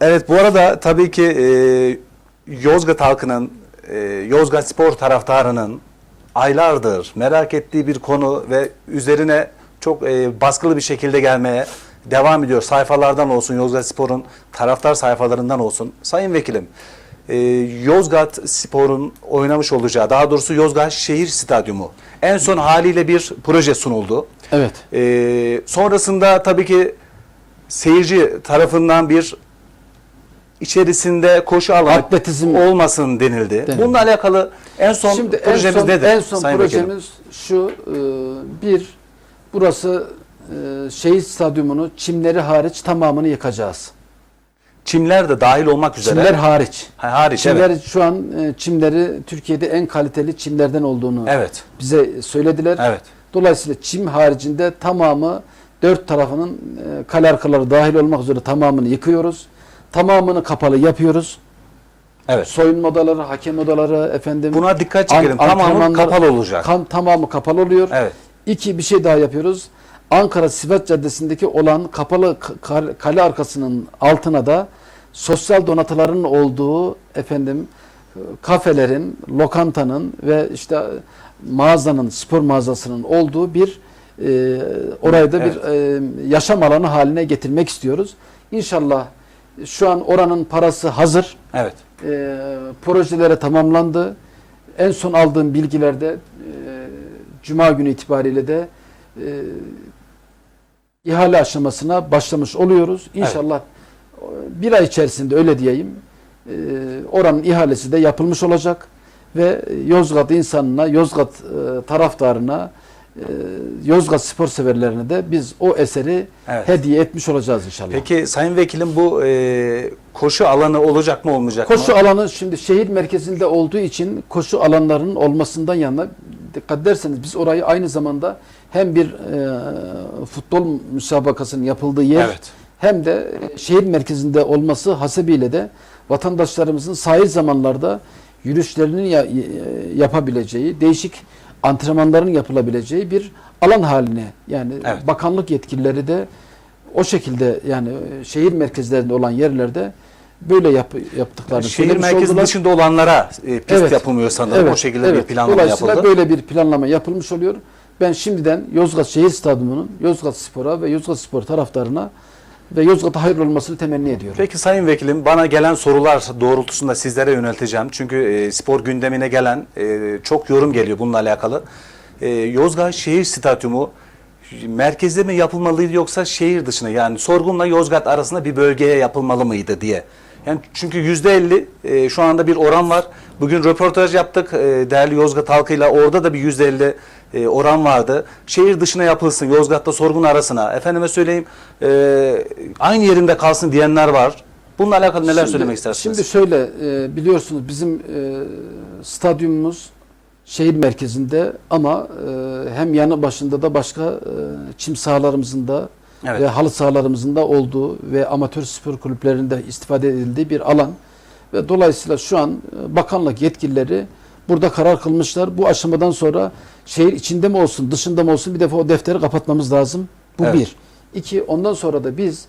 Evet bu arada tabii ki e, Yozgat halkının, e, Yozgat spor taraftarının aylardır merak ettiği bir konu ve üzerine çok e, baskılı bir şekilde gelmeye devam ediyor. Sayfalardan olsun, Yozgat Spor'un taraftar sayfalarından olsun. Sayın Vekilim, e, Yozgat Spor'un oynamış olacağı, daha doğrusu Yozgat Şehir Stadyumu en son haliyle bir proje sunuldu. Evet. E, sonrasında tabii ki seyirci tarafından bir içerisinde koşu alanı Atletizm olmasın denildi. denildi. Bununla alakalı en son Şimdi projemiz en son, nedir? en son Sayın projemiz şu e, bir burası e, şehir stadyumunu çimleri hariç tamamını yıkacağız. Çimler de dahil olmak üzere. Çimler hariç. Ha, hariç Çimler evet. şu an e, çimleri Türkiye'de en kaliteli çimlerden olduğunu Evet. bize söylediler. Evet. Dolayısıyla çim haricinde tamamı dört tarafının e, kale arkaları dahil olmak üzere tamamını yıkıyoruz. Tamamını kapalı yapıyoruz. Evet. Soyunma odaları, hakem odaları, efendim Buna dikkat çekelim. an- Tamamı kapalı olacak. Kan, tamamı kapalı oluyor. Evet. İki bir şey daha yapıyoruz. Ankara Sivas Caddesi'ndeki olan kapalı kale arkasının altına da sosyal donatıların olduğu efendim kafelerin, lokantanın ve işte mağazanın, spor mağazasının olduğu bir e, orayı da bir e, yaşam alanı haline getirmek istiyoruz. İnşallah şu an oranın parası hazır. Evet. E, projelere tamamlandı. En son aldığım bilgilerde e, Cuma günü itibariyle de e, ihale aşamasına başlamış oluyoruz. İnşallah e, bir ay içerisinde öyle diyeyim e, oranın ihalesi de yapılmış olacak ve Yozgat insanına, Yozgat e, taraftarına, Yozgat spor severlerine de biz o eseri Evet. hediye etmiş olacağız inşallah. Peki Sayın Vekilim bu e, koşu alanı olacak mı olmayacak Koşu mı? alanı şimdi şehir merkezinde olduğu için koşu alanlarının olmasından yana dikkat ederseniz biz orayı aynı zamanda hem bir e, futbol müsabakasının yapıldığı yer Evet. hem de şehir merkezinde olması hasebiyle de vatandaşlarımızın sahil zamanlarda yürüyüşlerinin ya- yapabileceği, değişik antrenmanların yapılabileceği bir alan haline yani Evet. bakanlık yetkilileri de o şekilde yani e, şehir merkezlerinde olan yerlerde böyle yap, yaptıklarını Şehir merkezi oldular. dışında olanlara e, pist Evet. yapılmıyor sanırım. Evet, O şekilde bir evet. planlama Dolayısıyla yapıldı. böyle bir planlama yapılmış oluyor. Ben şimdiden Yozgat Şehir Stadyumu'nun Yozgat Spor'a ve Yozgat Spor taraftarına ve Yozgat'a hayırlı olmasını temenni ediyorum. Peki Sayın Vekilim bana gelen sorular doğrultusunda sizlere yönelteceğim. Çünkü e, spor gündemine gelen e, çok yorum geliyor bununla alakalı. E, Yozgat Şehir Stadyumu merkezde mi yapılmalıydı yoksa şehir dışına yani Sorgun'la Yozgat arasında bir bölgeye yapılmalı mıydı diye. Yani çünkü yüzde elli e, şu anda bir oran var. Bugün röportaj yaptık e, değerli Yozgat halkıyla orada da bir yüzde elli e, oran vardı. Şehir dışına yapılsın Yozgat'ta Sorgun arasına. Efendime söyleyeyim e, aynı yerinde kalsın diyenler var. Bununla alakalı neler Şimdi- söylemek istersiniz? Şimdi şöyle e, biliyorsunuz bizim e, stadyumumuz şehir merkezinde ama e, hem yanı başında da başka e, çim sahalarımızın da Evet. ve halı sahalarımızın da olduğu ve amatör spor kulüplerinde istifade edildiği bir alan. Ve dolayısıyla şu an e, bakanlık yetkilileri burada karar kılmışlar. Bu aşamadan sonra şehir içinde mi olsun, dışında mı olsun bir defa o defteri kapatmamız lazım. Bu Evet. bir. İki, ondan sonra da biz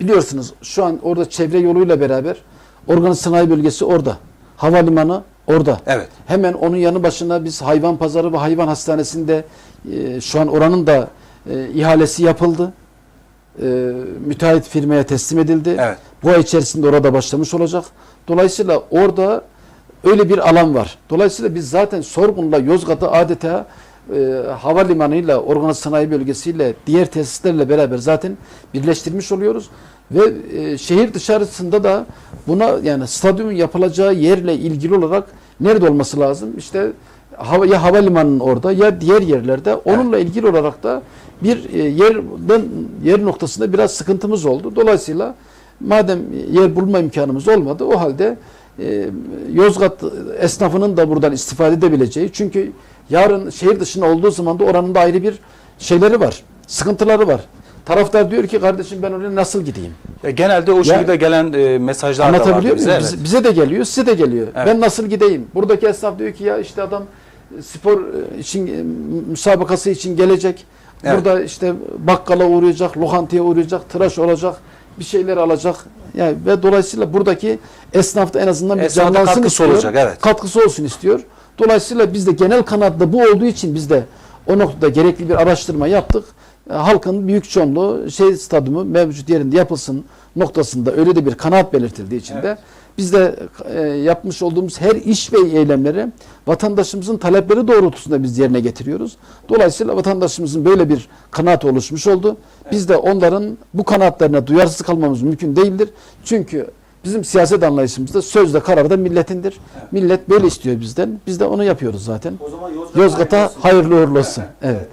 biliyorsunuz şu an orada çevre yoluyla beraber organ sanayi bölgesi orada. Havalimanı orada. Evet. Hemen onun yanı başına biz hayvan pazarı ve hayvan hastanesinde e, şu an oranın da e, ihalesi yapıldı. E, müteahhit firmaya teslim edildi. Evet. Bu ay içerisinde orada başlamış olacak. Dolayısıyla orada öyle bir alan var. Dolayısıyla biz zaten Sorgun'la Yozgat'ı adeta e, havalimanıyla, organ sanayi bölgesiyle, diğer tesislerle beraber zaten birleştirmiş oluyoruz. Ve e, şehir dışarısında da buna yani stadyumun yapılacağı yerle ilgili olarak nerede olması lazım? İşte hava, ya havalimanının orada ya diğer yerlerde. Onunla ilgili olarak da bir e, yerden yer noktasında biraz sıkıntımız oldu. Dolayısıyla madem yer bulma imkanımız olmadı o halde e, Yozgat esnafının da buradan istifade edebileceği çünkü yarın şehir dışında olduğu zaman da oranın da ayrı bir şeyleri var. Sıkıntıları var. Taraftar diyor ki kardeşim ben oraya nasıl gideyim? E, genelde o şekilde gelen e, mesajlar da Anlatabiliyor bize. evet. Bize, bize de geliyor, size de geliyor. Evet. Ben nasıl gideyim? Buradaki esnaf diyor ki ya işte adam e, spor için müsabakası için gelecek. Evet. Burada işte bakkala uğrayacak, lokantaya uğrayacak, tıraş olacak, bir şeyler alacak. Yani ve dolayısıyla buradaki esnaf da en azından bir Esnafa canlansın katkısı istiyor. olacak, evet. Katkısı olsun istiyor. Dolayısıyla biz de genel kanatta bu olduğu için biz de o noktada gerekli bir araştırma yaptık. E, Halkın büyük çoğunluğu şey stadyumu mevcut yerinde yapılsın noktasında öyle de bir kanaat belirtildiği için de biz de e, yapmış olduğumuz her iş ve eylemleri vatandaşımızın talepleri doğrultusunda biz yerine getiriyoruz. Dolayısıyla vatandaşımızın böyle bir kanaat oluşmuş oldu. Biz de onların bu kanaatlerine duyarsız kalmamız mümkün değildir. Çünkü bizim siyaset anlayışımızda sözde kararda milletindir. Millet böyle istiyor bizden. Biz de onu yapıyoruz zaten. Yozgat'a Yozgat'a hayırlı uğurlu olsun. Evet.